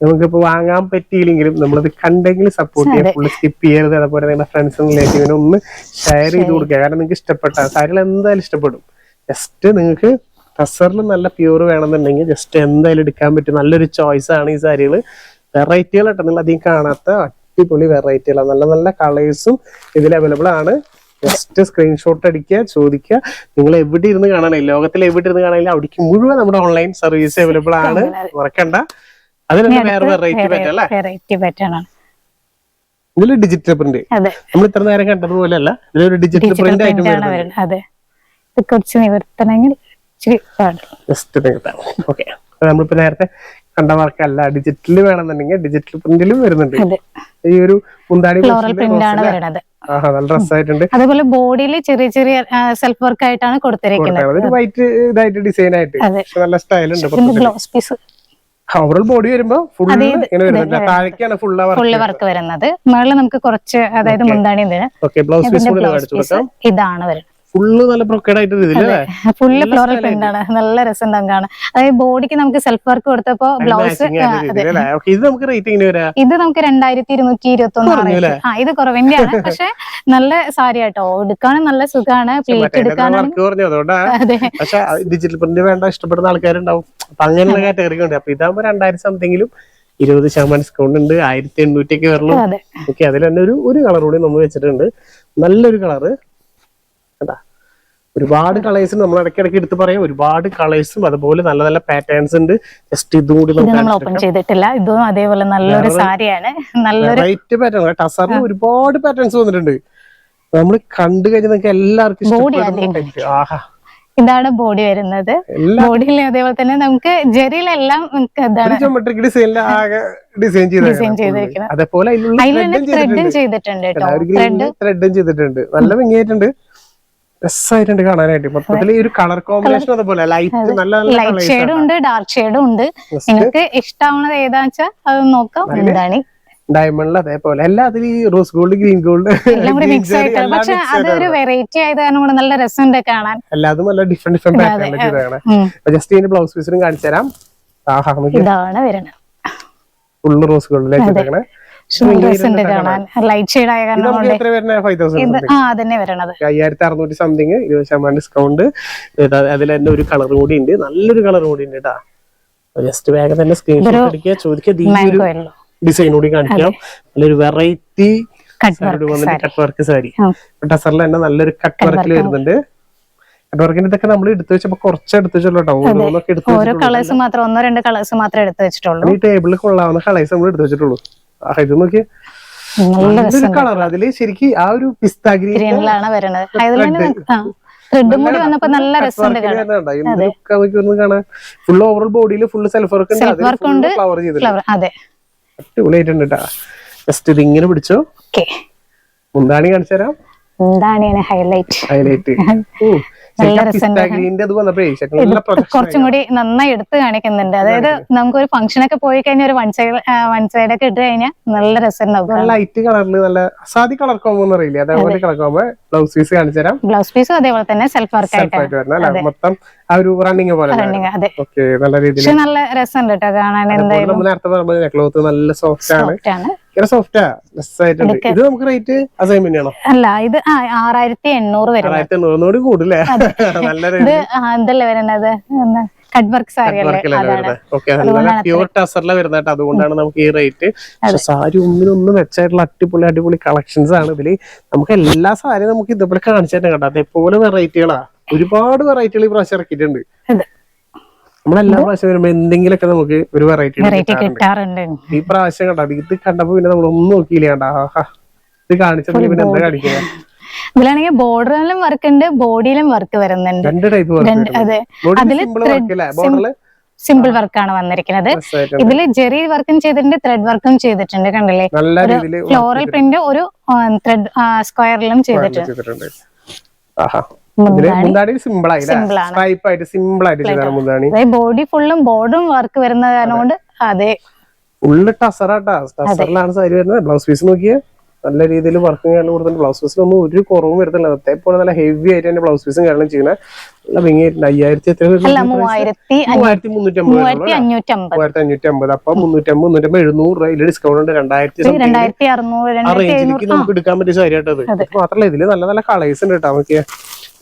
നമുക്കിപ്പോ വാങ്ങാൻ പറ്റിയില്ലെങ്കിലും നമ്മളത് കണ്ടെങ്കിൽ സപ്പോർട്ട് ചെയ്യാം ഫുള്ള് സ്കിപ്പ് ചെയ്യരുത്. അതുപോലെ നിങ്ങളുടെ ഫ്രണ്ട്സും റിലേറ്റീവിനും ഒന്ന് ഷെയർ ചെയ്ത് കൊടുക്കുക. കാരണം നിങ്ങൾക്ക് ഇഷ്ടപ്പെട്ട സാരികൾ എന്തായാലും ഇഷ്ടപ്പെടും. ജസ്റ്റ് നിങ്ങൾക്ക് ടസറിൽ നല്ല പ്യൂർ വേണമെന്നുണ്ടെങ്കിൽ ജസ്റ്റ് എന്തായാലും എടുക്കാൻ പറ്റും നല്ലൊരു ചോയ്സ് ആണ് ഈ സാരികൾ വെറൈറ്റികൾ കേട്ടോ നിങ്ങൾ അധികം കാണാത്ത അടിപൊളി വെറൈറ്റികളാണ്. നല്ല നല്ല കളേഴ്സും ഇതിൽ അവൈലബിൾ ആണ്. ജസ്റ്റ് സ്ക്രീൻഷോട്ട് അടിക്കുക ചോദിക്കുക. നിങ്ങൾ എവിടെ ഇരുന്ന് കാണാനില്ല ലോകത്തിൽ എവിടെ ഇരുന്ന് കാണാനില്ല അവിടേക്ക് മുഴുവൻ നമ്മുടെ ഓൺലൈൻ സർവീസ് അവൈലബിൾ ആണ്. മറക്കണ്ട. അതിന് വേറെ വെറൈറ്റി പറ്റല്ലേ വെറൈറ്റി പറ്റാനാണ് ഇതിൽ ഡിജിറ്റൽ പ്രിന്റ് നമ്മൾ ഇത്ര നേരം കണ്ടതുപോലെ അല്ല ഇതിലൊരു ഡിജിറ്റൽ പ്രിന്റ് ആയിട്ട് വരുന്നത്. കുറച്ച് നിവർത്തനങ്ങൾ ജസ്റ്റ് ഓക്കെ നമ്മളിപ്പോ നേരത്തെ കണ്ട അല്ല ഡിജിറ്റൽ വേണമെന്നുണ്ടെങ്കിൽ ഡിജിറ്റൽ പ്രിന്റിലും വരുന്നുണ്ട്. ഈ ഒരു മുന്താടി നല്ല ഡ്രസ്സായിട്ടുണ്ട് അതുപോലെ ബോഡിയിൽ ചെറിയ ചെറിയ സെൽഫ് വർക്ക് ആയിട്ടാണ് കൊടുത്തിരിക്കുന്നത്. വൈറ്റ് ഇതായിട്ട് ഡിസൈൻ ആയിട്ട്. നല്ല സ്റ്റൈൽ ഉണ്ട് ഓവറോൾ ബോഡി വരുമ്പോ ഫുൾ ഇങ്ങനെ വരുന്നുണ്ട് താഴേക്കാണ് ഫുൾ ഫുള്ള് വർക്ക് വരുന്നത്. മുകളിൽ നമുക്ക് കുറച്ച് അതായത് മുന്താണി ബ്ലൗസ് പീസ് ഇതാണ് വരുന്നത്. ഫുള്ള് നല്ല ബ്രോക്കേഡ് ആയിട്ട് ഇതില്ലേ ഫുള്ള് ഫ്ലോറൽ പ്രിന്റ് ആണ്. നല്ല രസം കാണാൻ അതായത് ബോഡിക്ക് നമുക്ക് സെൽഫ് വർക്ക് കൊടുത്തപ്പോ ബ്ലൗസ് ഇത് നമുക്ക് റേറ്റ് ഇത് നമുക്ക് രണ്ടായിരത്തി ഇരുന്നൂറ്റി ഇരുപത്തി ഒന്ന് ആ ഇത് കുറവിന്റെയാണ്. പക്ഷെ നല്ല സാരി ആട്ടോ. എടുക്കാനും നല്ല സുഖമാണ് പ്ലേറ്റ് എടുക്കാനും പക്ഷെ ഡിജിറ്റൽ പ്രിന്റ് വേണ്ട ഇഷ്ടപ്പെടുന്ന ആൾക്കാരുണ്ടാവും. അപ്പൊ അങ്ങനെയുള്ള കാറ്റഗറി ഉണ്ട്. അപ്പൊ ഇതാകുമ്പോ രണ്ടായിരം സംതിങ്ങിലും ഇരുപത് ശതമാനം ഡിസ്കൗണ്ട് ഉണ്ട്. ആയിരത്തി എണ്ണൂറ്റി ഒക്കെ അതെ. ഓക്കെ അതിൽ തന്നെ ഒരു ഒരു കളർ കൂടി നമ്മൾ വെച്ചിട്ടുണ്ട്. നല്ലൊരു കളറ് ഒരുപാട് കളേഴ്സ് നമ്മൾ ഇടയ്ക്കിടയ്ക്ക് എടുത്ത് പറയാം. ഒരുപാട് കളേഴ്സും അതുപോലെ നല്ല നല്ല പാറ്റേൺസ് ഉണ്ട്. ജസ്റ്റ് ഇതും കൂടി നമ്മൾ ഓപ്പൺ ചെയ്തിട്ടില്ല. ഇതും അതേപോലെ നല്ലൊരു സാരിയാണ്. നല്ലൊരു വെറൈറ്റി പാറ്റേൺ ടസറിന് ഒരുപാട് പാറ്റേൺസ് വന്നിട്ടുണ്ട്. നമ്മൾ കണ്ടു കഴിഞ്ഞാൽ നിങ്ങൾക്ക് എല്ലാവർക്കും ആഹാ. ഇതാണ് ബോഡി വരുന്നത്. ബോഡിയിൽ അതേപോലെ തന്നെ നമുക്ക് ജെറിയിലെല്ലാം ഡിസൈൻ ചെയ്തിരിക്കുന്നത് അതേപോലെ ത്രെഡും ചെയ്തിട്ടുണ്ട്. ത്രെഡും ചെയ്തിട്ടുണ്ട്. നല്ല ഭംഗിയായിട്ടുണ്ട്. രസമായിട്ടുണ്ട് കാണാനായിട്ട്. മൊത്തത്തിൽ ഈ ഒരു കളർ കോമ്പിനേഷൻ അതുപോലെ ലൈറ്റ് നല്ല ലൈറ്റ് ഷെയ്ഡും ഉണ്ട് ഡാർക്ക് ഷെയ്ഡും ഉണ്ട്. നിങ്ങൾക്ക് ഇഷ്ടാവുന്നത് ഏതാ വെച്ചാൽ അത് നോക്കാം. എന്താണ്? ഡയമണ്ടിൽ അതേപോലെ. എല്ലാത്തിലും ഈ റോസ് ഗോൾഡ് ഗ്രീൻ ഗോൾഡ് എല്ലാം കൂടി മിക്സ് ആയിട്ട് പക്ഷെ അതൊരു വെറൈറ്റി ആയത് കാരണം കൂടെ നല്ല രസമുണ്ട് കാണാൻ. എല്ലാതും നല്ല ഡിഫറെന്റ് ഡിഫറെന്റ് ഉം. ജസ്റ്റ് ഇതിന്റെ ബ്ലൗസ് പീസിനും കാണിച്ചു തരാം ഇതാണ് വരണം ഫുള്ള് റോസ് ഗോൾഡിലേക്ക് ചെയ്തേക്കണേ രസമുണ്ട് കാണാൻ. ലൈറ്റ് ഷെയ്ഡ് ആയ കാരണം ആ അതന്നെ വരണത്. അയ്യായിരത്തി അറുന്നൂറ്റി സംതിങ് ഇരുപത് ശതമാനം ഡിസ്കൗണ്ട് അതിൽ തന്നെ ഒരു കളർ കൂടി ഉണ്ട്. നല്ലൊരു കളർ കൂടി ഉണ്ട് കേട്ടാ ജസ്റ്റ് വേഗം തന്നെ സ്ക്രീൻഷോട്ട് അടിക്കുക ചോദിക്കുക ഡിസൈൻ കൂടി കാണിക്കാം. നല്ലൊരു വെറൈറ്റി കട്ട് വർക്ക് സാരി. ടസറിൽ തന്നെ നല്ലൊരു കട്ട് വർക്കിൽ വരുന്നുണ്ട്. കട്ട് വർക്കിന്റെ ഇതൊക്കെ നമ്മൾ എടുത്തു വെച്ചപ്പോ കുറച്ച് എടുത്തു കേട്ടോ ഓരോ കളേഴ്സ് മാത്രം ഒന്നോ രണ്ടോ കളേഴ്സ് മാത്രമേ എടുത്തു വെച്ചിട്ടുള്ളൂ. ഈ ടേബിളിൽ കൊള്ളാവുന്ന കളേഴ്സ് നമ്മൾ എടുത്തു വെച്ചിട്ടുള്ളൂ. ആ നോക്കിയ. നല്ലൊരു കളർ അതിൽ. ശരിക്കും ആ ഒരു പിസ്ത ഗ്രീനിലാണ് ത്രെഡും കൂടി വന്നപ്പോ നല്ല രസമുണ്ട് കാണാൻ. ഫുൾ ഓവറോൾ ബോഡിയിൽ ഫുൾ സെൽഫ് വർക്ക് ഉണ്ട്. ഫ്ലവർ ചെയ്തിട്ടുണ്ട്. അതെ. അടിപൊളിയായിട്ടുണ്ട് കേട്ടാ ജസ്റ്റ് ഇത് ഇങ്ങനെ പിടിച്ചോ. മുന്താണി കാണിച്ചു തരാം ഇതിന് ഹൈലൈറ്റ് ഹൈലൈറ്റ് കുറച്ചും കൂടി നന്നായി എടുത്ത് കാണിക്കുന്നുണ്ട്. അതായത് നമുക്ക് ഒരു ഫംഗ്ഷൻ ഒക്കെ പോയി കഴിഞ്ഞാൽ ഒരു വൺ സൈഡ് വൺ സൈഡ് ഒക്കെ ഇട്ട് കഴിഞ്ഞാൽ നല്ല രസം ഉണ്ടാവും. ലൈറ്റ് കളറിൽ നല്ല സാധി കളർ കോമ്പോ അറിയില്ല. അതേപോലെ കളർ കോമ്പോ ബ്ലൗസ് പീസ് കാണിച്ചു തരാം. ബ്ലൗസ് പീസും അതേപോലെ തന്നെ സെൽഫ് വർക്ക് ആയിട്ട് മൊത്തം ആ ഒരു റണ്ണിങ് പോലെ നല്ല രീതിയിൽ നല്ല രസമുണ്ട് കേട്ടോ കാണാൻ. എന്തായാലും നേരത്തെ പറഞ്ഞ ക്ലോത്ത് നല്ല സോഫ്റ്റ് ആണ്. ഭയങ്കര സോഫ്റ്റാ ആയിട്ടുണ്ട്. ഇത് നമുക്ക് റേറ്റ് അസൈൻമെന്റ് ആണോ അല്ല ഇത് ആറായിരത്തി എണ്ണൂറ് വരും ആറായിരത്തി എണ്ണൂറിനോട് കൂടുതലേ നല്ല ഇത് ഇതല്ലേ വരുന്നത്? കട്ട് വർക്ക് സാരി അതാണ്. ഓക്കെ പ്യൂർ ടസറിലെ വരുന്ന അതുകൊണ്ടാണ് നമുക്ക് ഈ റേറ്റ് പക്ഷെ സാരി ഒന്നിനൊന്നും വെച്ചായിട്ടുള്ള അടിപൊളി അടിപൊളി കളക്ഷൻസ് ആണ് ഇതിൽ. നമുക്ക് എല്ലാ സാരിയും നമുക്ക് ഇതുപോലെ കാണിച്ചു തന്നെ കണ്ടോ അതേപോലെ വെറൈറ്റികളാ ഒരുപാട് വെറൈറ്റികൾ ഈ പ്രാവശ്യം ഇറക്കിയിട്ടുണ്ട്. നമ്മളെല്ലാ പ്രാവശ്യം വരുമ്പോ എന്തെങ്കിലുമൊക്കെ നമുക്ക് ഒരു വെറൈറ്റി വെറൈറ്റി കിട്ടാറുണ്ട്. ഈ പ്രാവശ്യം കണ്ടോ ഇത് കണ്ടപ്പോ പിന്നെ നമ്മൾ ഒന്നും നോക്കിയില്ല കണ്ടാ ആഹാ. ഇത് കാണിച്ചപ്പോ പിന്നെ എന്താ കാണിക്കുക ഇതിലാണെങ്കിൽ ബോർഡറിലും വർക്ക് ഉണ്ട് ബോഡിയിലും വർക്ക് വരുന്നുണ്ട്. രണ്ട് ടൈപ്പ് അതെ. അതിൽ സിമ്പിൾ വർക്ക് ആണ് സിമ്പിൾ വർക്കാണ് വന്നിരിക്കുന്നത് ഇതിൽ ജെറി വർക്കും ചെയ്തിട്ടുണ്ട് ത്രെഡ് വർക്കും ചെയ്തിട്ടുണ്ട് കണ്ടില്ലേ? ഫ്ലോറൽ പ്രിന്റ് ഒരു ത്രെഡ് സ്ക്വയറിലും ചെയ്തിട്ടുണ്ട്. സിമ്പിൾ ആയിട്ട് സിമ്പിൾ ആയിട്ട് ബോഡി ഫുള്ളും ബോർഡും വർക്ക് വരുന്ന കാരണം കൊണ്ട് അതെ. ഫുള്ള് ടസറാട്ടാ. ടസറിലാണ് സാരി വരുന്നത്. ബ്ലൗസ് പീസ് നോക്കിയേ. നല്ല രീതിയിൽ വർക്കും കാര്യങ്ങളും കൊടുത്തിട്ടുണ്ട് ബ്ലൗസ് പീസിലൊന്നും ഒരു കുറവും വരുന്നില്ല അതേപോലെ നല്ല ഹെവി ആയിട്ട് തന്നെ ബ്ലൗസ് പീസും കാരണം ചെയ്യുന്നത്. നല്ല ഭംഗിയായിട്ടുണ്ട് അയ്യായിരത്തി എത്ര? മൂവായിരത്തി അഞ്ഞൂറ്റി അമ്പത് അപ്പൊ മുന്നൂറ്റമ്പത് മുന്നൂറ്റമ്പത് എഴുന്നൂറ് രൂപ ഇതിൽ ഡിസ്കൗണ്ട് ഉണ്ട്. രണ്ടായിരത്തി ആ റേഞ്ചിലേക്ക് നമുക്ക് എടുക്കാൻ പറ്റിയ സാരിയായിട്ടത് മാത്രമല്ല ഇതിൽ നല്ല നല്ല കളേഴ്സ് ഉണ്ട് കേട്ടോ. നമുക്ക്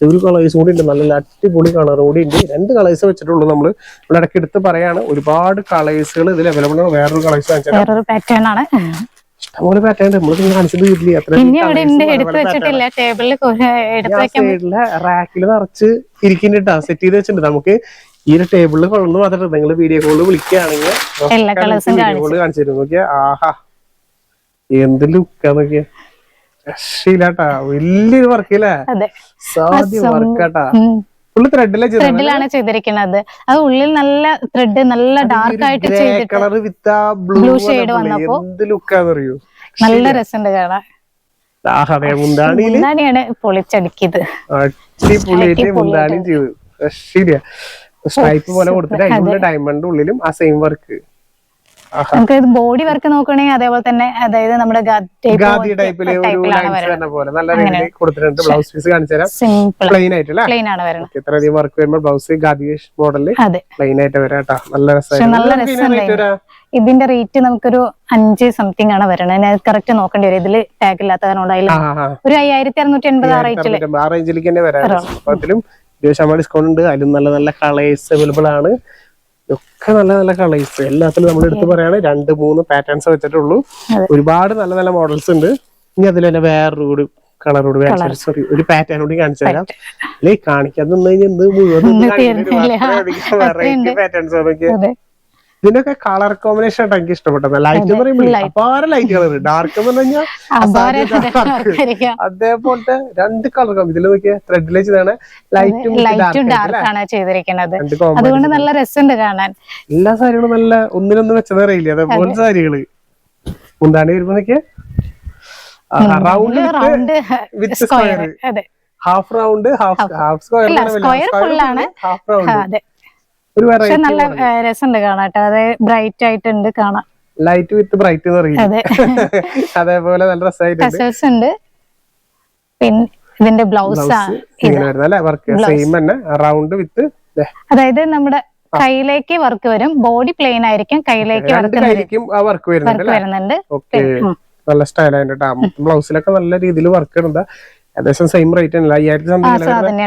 ഒരു കളേഴ്സ് കൂടി ഉണ്ട്. നല്ല അടിപൊളി കളർ കൂടി ഉണ്ട്. രണ്ട് കളേഴ്സ് വെച്ചിട്ടുള്ളൂ നമ്മൾ ഇവിടെ ഇടയ്ക്ക് എടുത്ത് പറയാണ് ഒരുപാട് കളേഴ്സുകൾ ഇതിൽ അവൈലബിൾ ആണ്. വേറൊരു കളേഴ്സ് കാണിച്ചാൽ വേറൊരു പാറ്റേൺ ആണ്. ഇഷ്ടംപോലെ പാറ്റേൺ നമ്മൾ കാണിച്ചത് വീട്ടിൽ. റാക്കിൽ നിറച്ച് ഇരിക്കുന്നുണ്ട് സെറ്റ് ചെയ്ത് വെച്ചിട്ടുണ്ട്. നമുക്ക് ഈ ഒരു ടേബിളിൽ കൊള്ളുന്നു മാത്രമല്ല നിങ്ങൾ വീഡിയോ കോളിൽ വിളിക്കുകയാണെങ്കിൽ വീഡിയോ കോളിൽ കാണിച്ചു. തരും. നോക്കിയാ. ആഹാ. എന്ത് ലുക്കാ നോക്കിയാ രക്ഷയില്ലാട്ടാ. വലിയൊരു വർക്കില്ലേ സാധ്യ വർക്കാട്ടാ. ത്രെഡിലാണ് ചെയ്തിരിക്കുന്നത്. അത് ഉള്ളിൽ നല്ല ത്രെഡ് നല്ല ഡാർക്ക് ആയിട്ട് ചെയ്തിട്ട് ബ്ലൂ ഷെയ്ഡ് വന്നപ്പോ നല്ല രസമുണ്ട് കാണാൻ. മുന്താണിയാണ് പൊളിച്ചടുക്കിയത്. പോലെ കൊടുത്തിട്ട് അതിന്റെ ഡയമണ്ട് ഉള്ളിലും ആ സെയിം വർക്ക് നമുക്ക് ഇത് ബോഡി വർക്ക് നോക്കുകയാണെങ്കിൽ അതേപോലെ തന്നെ അതായത് നമ്മുടെ ഗാദി ടൈപ്പിൽ ബ്ലൗസ് പീസ് പ്ലെയിൻ ആയിട്ട് പ്ലെയിൻ ആണ് വരുന്നത്. ഇത്രയധികം വർക്ക് വരുമ്പോൾ ബ്ലൗസ് ഗാദി മോഡൽ പ്ലെയിൻ ആയിട്ട് വരാട്ടോ നല്ല രസമായിട്ട് ഇതിന്റെ റേറ്റ് നമുക്കൊരു അഞ്ച് സംതിങ് ആണ് വരണത്. ഞാൻ കറക്റ്റ് നോക്കേണ്ടി വരും. ഇതിൽ ടാഗ് ഇല്ലാത്ത കാരണം ഒരു അയ്യായിരത്തി അറുന്നൂറ്റി എൺപത് ആ റേറ്റിൽ ഡിസ്കൗണ്ട് ഉണ്ട്. അതിലും നല്ല നല്ല കളേഴ്സ് അവൈലബിൾ ആണ്. ഒക്കെ നല്ല നല്ല കളേഴ്സ് എല്ലാത്തിലും നമ്മൾ എടുത്ത് പറയാണ് രണ്ട് മൂന്ന് പാറ്റേൺസ് വെച്ചിട്ടുള്ളൂ. ഒരുപാട് നല്ല നല്ല മോഡൽസ് ഉണ്ട്. ഇനി അതിൽ തന്നെ വേറൊരു കൂടി കളറോട് സോറി ഒരു പാറ്റേൺ കൂടി കാണിച്ചു തരാം. അല്ലേ കാണിക്കാൻ നിന്ന് കഴിഞ്ഞാൽ മുഴുവൻ വെറൈറ്റി പാറ്റേൺസ് അതെ. ഇതിനൊക്കെ കളർ കോമ്പിനേഷൻ ആയിട്ട് എനിക്ക് ഇഷ്ടപ്പെട്ടത്. ലൈറ്റ് എന്ന് പറയുമ്പോൾ അപാര ലൈറ്റ് കളർ ഡാർക്ക് എന്ന് പറഞ്ഞു കഴിഞ്ഞാൽ. അതേപോലത്തെ രണ്ട് കളർ ഇതിൽ നോക്കിയാൽ ത്രെഡിൽ ചെയ്താണ് ലൈറ്റും ലൈറ്റും ഡാർക്കാണ് ചെയ്തിരിക്കുന്നത്. അതുകൊണ്ട് നല്ല രസമുണ്ട് കാണാൻ. എല്ലാ സാരികളും നല്ല ഒന്നിനൊന്നും വെച്ചത് അറിയില്ല. അതേപോലെ സാരികൾ. മുന്താണി വരുമ്പോ നോക്കിയേ. Round round with square half round half half square. Half round പക്ഷെ വെറൈറ്റി നല്ല രസമുണ്ട് കാണാട്ടോ അതെ ബ്രൈറ്റ് ആയിട്ടുണ്ട് കാണാം ലൈറ്റ് വിത്ത് ബ്രൈറ്റ് അതേപോലെ നല്ല രസമായിട്ടുണ്ട്. ഉണ്ട്. പിന്നെ ഇതിന്റെ ബ്ലൗസ് വർക്ക് സെയിം തന്നെ. റൗണ്ട് വിത്ത് അതായത് നമ്മുടെ കയ്യിലേക്ക് വർക്ക് വരും. ബോഡി പ്ലെയിൻ ആയിരിക്കും കയ്യിലേക്ക് വർക്ക് വർക്ക് വരുന്നുണ്ട് നല്ല സ്റ്റൈൽ ആയിട്ട് ബ്ലൗസിലൊക്കെ നല്ല രീതിയിൽ വർക്ക് ഇടുന്നത് ഏകദേശം സെയിം റേറ്റ് ആണ് അയ്യായിരത്തി സംതിങ്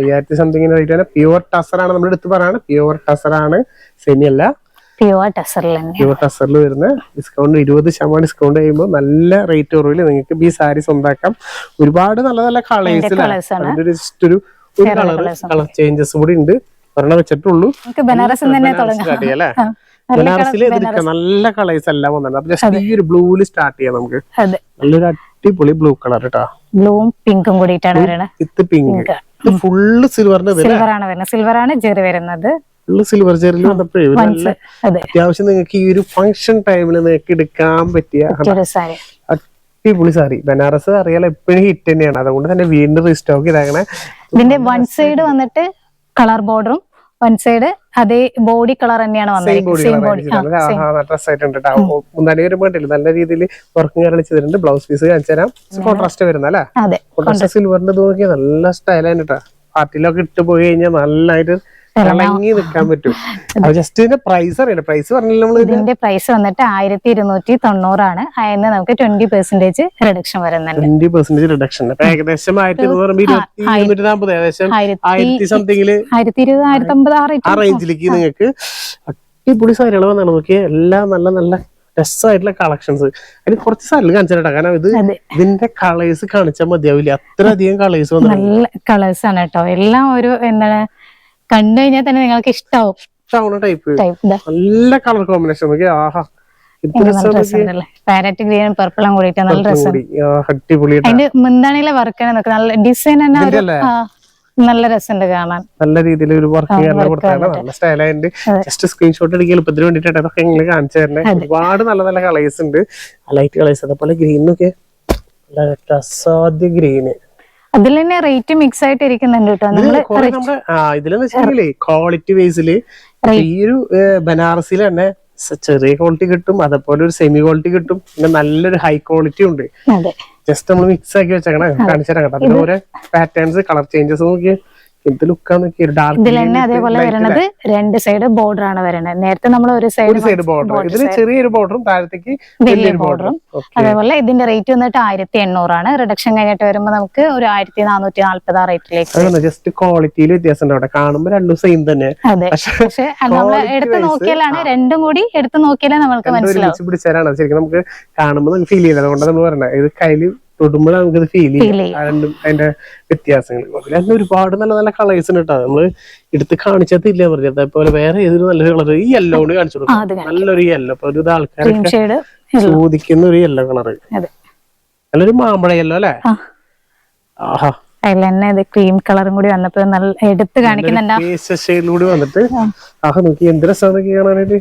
അയ്യായിരത്തി സംതിങ് റേറ്റ് ആണ് പ്യുവർ ടസർ ആണ് നമ്മൾ എടുത്ത് പറയാണ് പ്യുവർ ടസർ ആണ്. സെമി അല്ല. പ്യുവർ ടെസറിൽ പ്യുവർ ടസറിൽ വരുന്ന ഡിസ്കൗണ്ട് ഇരുപത് ശതമാനം ഡിസ്കൗണ്ട് ചെയ്യുമ്പോൾ നല്ല റേറ്റ് കുറവിൽ നിങ്ങൾക്ക് ബി സാരി സ്വന്താക്കാം ഒരുപാട് നല്ല നല്ല കളേഴ്സ് ജസ്റ്റ് ഒരു ഒരു കളർ കളർ ചേഞ്ചസ് കൂടി ഉണ്ട്. ഒരെണ്ണം വെച്ചിട്ടുള്ളൂ. തന്നെ തുടങ്ങാം. ബനാറസിൽ നല്ല കളേഴ്സ് എല്ലാം വന്നിട്ടുണ്ട്. അപ്പൊ ജസ്റ്റ് ഈ ഒരു ബ്ലൂവിൽ സ്റ്റാർട്ട് ചെയ്യാം നമുക്ക്. നല്ലൊരു അടിപൊളി ബ്ലൂ കളർ കേട്ടോ ബ്ലൂവും പിങ്കും കൂടിയിട്ടാണ് വരുന്നത് വിത്ത് പിങ്ക് ഫുള്ള് സിൽവറിന്റെ സിൽവർ ആണ് വരുന്നത് സിൽവർ ആണ് ജെറി വരുന്നത്. ഫുള്ള് സിൽവർ ചെറിൽ വന്നപ്പോഴേ നല്ല അത്യാവശ്യം നിങ്ങൾക്ക് ഈ ഒരു ഫംഗ്ഷൻ ടൈമിൽ നിങ്ങൾക്ക് എടുക്കാൻ പറ്റിയ അടിപൊളി സാരി. ബനാറസ് അറിയാലോ എപ്പോഴും ഹിറ്റ് തന്നെയാണ്. അതുകൊണ്ട് തന്നെ വീണ്ടും റീസ്റ്റോക്ക് ഇതാകണേ ഇതിന്റെ വൺ സൈഡ് വന്നിട്ട് കളർ ബോർഡറും വൺ സൈഡ് അതേ ബോഡി കളർ തന്നെയാണ് വന്നത് നല്ല രീതിയിൽ വർക്കും കാര്യങ്ങൾ ചെയ്തിട്ടുണ്ട്. ബ്ലൗസ് പീസ് കാണിച്ചു വരുന്നല്ലേ കോൺട്രാസ്റ്റ് വരുന്ന അല്ലേ? സിൽവറിന്റെ നോക്കിയാൽ നല്ല സ്റ്റൈലാണ് കേട്ടോ പാർട്ടിയിലൊക്കെ ഇട്ട് പോയി കഴിഞ്ഞാൽ നന്നായിട്ട് തിളങ്ങി നിൽക്കാൻ പറ്റും. ജസ്റ്റ് ഇതിന്റെ പ്രൈസ് അറിയണ്ട പ്രൈസ് പറഞ്ഞില്ല നമ്മൾ ഇതിന്റെ പ്രൈസ് വന്നിട്ട് ആയിരത്തി ഇരുന്നൂറ്റി തൊണ്ണൂറാണ്. അതിന് നമുക്ക് ട്വന്റി പെർസെന്റേജ് റിഡക്ഷൻ വരുന്നുണ്ട്. ട്വന്റി പെർസെന്റേജ് റിഡക്ഷൻ അപ്പൊ ഏകദേശം ആയിരത്തി ഇരുന്നൂറ്റി നാൽപ്പത് ഏകദേശം ആയിരത്തി സംതിങ്ങിൽ ആയിരത്തി ഇരുപത് ആയിരത്തി അമ്പത് ആ റേഞ്ചിലേക്ക് നിങ്ങൾക്ക് അടിപൊളി സാരികൾ വന്നാണ് നോക്കിയാൽ എല്ലാം നല്ല നല്ല രസമായിട്ടുള്ള കളക്ഷൻസ് അതിന് കുറച്ച് സാരികൾ കാണിച്ചിട്ടാ കാരണം ഇത് ഇതിന്റെ കളേഴ്സ് കാണിച്ചാൽ മതിയാവില്ല. അത്രയധികം കളേഴ്സ് വന്നു നല്ല കളേഴ്സ് ആണ് കേട്ടോ എല്ലാം ഒരു എന്താണ് കണ്ടു കഴിഞ്ഞാൽ തന്നെ നിങ്ങൾക്ക് ഇഷ്ടാവും. ഇഷ്ടമാവുന്ന ടൈപ്പ് നല്ല കളർ കോമ്പിനേഷൻ ആഹാ. പാരറ്റ് ഗ്രീനും പർപ്പിളും കൂടിയിട്ട് നല്ല അതിന്റെ മുന്താണിയിലെ വർക്കാണ് നോക്കുക നല്ല ഡിസൈൻ തന്നെ നല്ല രസമുണ്ട് കാണാൻ. നല്ല രീതിയിൽ ഒരു വർക്ക് നല്ല സ്റ്റൈലായിട്ട് ജസ്റ്റ് സ്ക്രീൻഷോട്ട് എളുപ്പത്തിന് വേണ്ടിട്ടാണ് അതൊക്കെ നിങ്ങൾ കാണിച്ചു തരണേ ഒരുപാട് നല്ല നല്ല കളേഴ്സ് ഉണ്ട്. ലൈറ്റ് കളേഴ്സ് അതേപോലെ ഗ്രീനൊക്കെ അസാധ്യ ഗ്രീന് അതിൽ തന്നെ റേറ്റ് മിക്സ് ആയിട്ട് ഇരിക്കുന്നുണ്ട് കേട്ടോ നമ്മൾ ഇതിലെന്ന് വെച്ചാലേ ക്വാളിറ്റി വൈസിൽ ഈ ഒരു ബനാറസിൽ തന്നെ ചെറിയ ക്വാളിറ്റി കിട്ടും അതേപോലെ ഒരു സെമി ക്വാളിറ്റി കിട്ടും പിന്നെ നല്ലൊരു ഹൈ ക്വാളിറ്റി ഉണ്ട്. ജസ്റ്റ് നമ്മൾ മിക്സ് ആക്കി വെച്ചേക്കണേ കാണിച്ചു തരാം അതിന്റെ ഓരോ പാറ്റേൺസ് കളർ ചേഞ്ചസ് നോക്കി എന്ത് ലുക്കാന്ന് ഡാർക്ക് അതേപോലെ വരണത് രണ്ട് സൈഡ് ബോർഡർ ആണ് വരണത്. നേരത്തെ നമ്മൾ ഒരു സൈഡ് സൈഡ് ബോർഡർ ഇതിന് ചെറിയൊരു ബോർഡറും താഴത്തേക്ക് വലിയൊരു ബോർഡറും അതേപോലെ ഇതിന്റെ റേറ്റ് വന്നിട്ട് ആയിരത്തി എണ്ണൂറാണ് റിഡക്ഷൻ കഴിഞ്ഞിട്ട് വരുമ്പോൾ നമുക്ക് ഒരു ആയിരത്തി നാനൂറ്റി നാല്പത് ആ റേറ്റിലേക്ക് ജസ്റ്റ് ക്വാളിറ്റിയിൽ വ്യത്യാസം അവിടെ കാണുമ്പോൾ രണ്ടും സെയിം തന്നെ. അതെ. പക്ഷെ നമ്മൾ എടുത്തു നോക്കിയാലാണ് രണ്ടും കൂടി എടുത്ത് നോക്കിയാലേ നമ്മൾക്ക് മനസ്സിലാവും. പിടിച്ചാലാണ് ശരിക്കും നമുക്ക് കാണുമ്പോൾ ഫീൽ ചെയ്യുന്നത് അതുകൊണ്ട് നമ്മൾ പറഞ്ഞത്. ഇത് കയ്യിൽ തൊടുമ്പോഴാണ് നമുക്ക് ഫീൽ ചെയ്യാം. രണ്ടും അതിന്റെ വ്യത്യാസങ്ങൾ അതിൽ ഒരുപാട് നല്ല നല്ല കളേഴ്സ് ഉണ്ട് കേട്ടോ നമ്മൾ എടുത്ത് കാണിച്ചതില്ല പറഞ്ഞത് അതേപോലെ വേറെ ഏതൊരു നല്ലൊരു കളർ ഈ യെല്ലോ കൊണ്ട് കാണിച്ചു കൊടുക്കും. നല്ലൊരു യെല്ലോ അപ്പൊ ഒരു ക്രീം ആൾക്കാരൊക്കെ ചോദിക്കുന്ന ഒരു യെല്ലോ കളർ നല്ലൊരു മാമ്പഴ യെല്ലോ അല്ലേ? ആഹാ. അതിൽ തന്നെ ഇത് ക്രീം കളറും കൂടി വന്നപ്പോ നല്ല എടുത്ത് കാണിക്കുന്നുണ്ട്? വന്നിട്ട് ആഹാ നോക്കി എന്ത് രസമാണ് കാണാനായിട്ട്.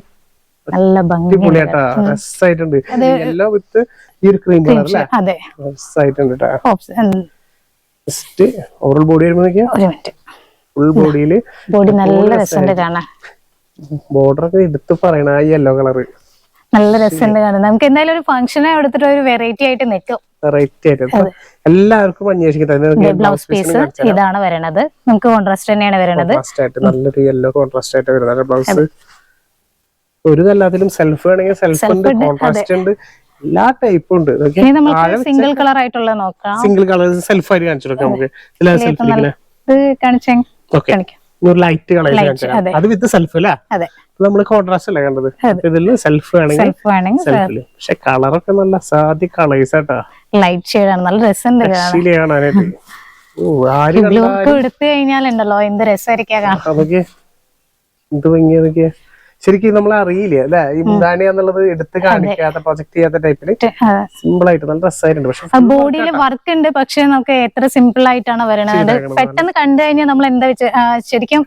നല്ല ഭംഗി അടിപൊളിയാട്ടാ രസമായിട്ടുണ്ട് യെല്ലോ വിത്ത് ഈ ഒരു ക്രീം കളർ അല്ലേ? രസമായിട്ടുണ്ട് ജസ്റ്റ് ഓവറോൾ ബോഡി വരുമ്പോ ഒരു മിനിറ്റ്. ഫുൾ ബോഡിയിൽ ബോഡി നല്ല രസമുണ്ട് കാണാൻ. ബോർഡർ ഒക്കെ എടുത്ത് പറയണ ആ യെല്ലോ കളർ നല്ല രസമുണ്ട് കാണാൻ. നമുക്ക് എന്തായാലും ഒരു ഫംഗ്ഷനെ എടുത്തിട്ട് ഒരു വെറൈറ്റി ആയിട്ട് നിൽക്കും. റൈറ്റ് ആയിട്ട് എല്ലാവർക്കും അന്വേഷിക്കുന്നത് ബ്ലൗസ് പീസ് ഇതാണ് വരണത്. നമുക്ക് കോൺട്രാസ്റ്റ് തന്നെയാണ് വരണത്. നല്ലൊരു യെല്ലോ കോൺട്രാസ്റ്റ് ആയിട്ട് വരുന്നത്. ബ്ലൗസ് ഒരു എല്ലാത്തിലും സെൽഫ് വേണമെങ്കിൽ സെൽഫ് ഉണ്ട് കോൺട്രാസ്റ്റ് ഉണ്ട് എല്ലാ ടൈപ്പും ഉണ്ട്. സിംഗിൾ കളർ ആയിട്ടുള്ള നോക്കാം. സിംഗിൾ കളർ സെൽഫ് ആയിട്ട് കാണിച്ചു കൊടുക്കാം നമുക്ക്. സെൽഫ് ഒരു ലൈറ്റ് കളർ കാണിച്ചു അതെ. വിത്ത് സെൽഫ് അല്ലേ? നമ്മൾ കോൺട്രാസ്റ്റ് അല്ലേ കണ്ടത്? ഇതിൽ സെൽഫ് വേണമെങ്കിൽ സെൽഫ് വേണമെങ്കിൽ സെൽഫിൽ പക്ഷെ കളറൊക്കെ നല്ല അസാധ്യ കളേഴ്സ് ആട്ടാ ലൈറ്റ് ഷെയ്ഡ് ആണ്. നല്ല രസമുണ്ട് കാണാനായിട്ട്. ഓ ആര് ബ്ലൂ എടുത്തു കഴിഞ്ഞാലുണ്ടല്ലോ എന്ത് രസമായിരിക്കാ എന്ത് ഭംഗിയതൊക്കെ ശരിക്കും നമ്മൾ അറിയില്ല അല്ലെ? ഈ മുന്താണി എന്നുള്ളത് എടുത്ത് കാണിക്കാത്ത പ്രൊജക്ട് ചെയ്യാത്ത ടൈപ്പിൽ സിമ്പിൾ ആയിട്ട് നല്ല രസമായിട്ടുണ്ട് പക്ഷെ ബോഡിയിൽ വർക്ക് ഉണ്ട് പക്ഷെ നമുക്ക് എത്ര സിമ്പിൾ ആയിട്ടാണ് വരണത്? പെട്ടെന്ന് കണ്ടു കഴിഞ്ഞാൽ നമ്മൾ എന്താ വെച്ച് ശരിക്കും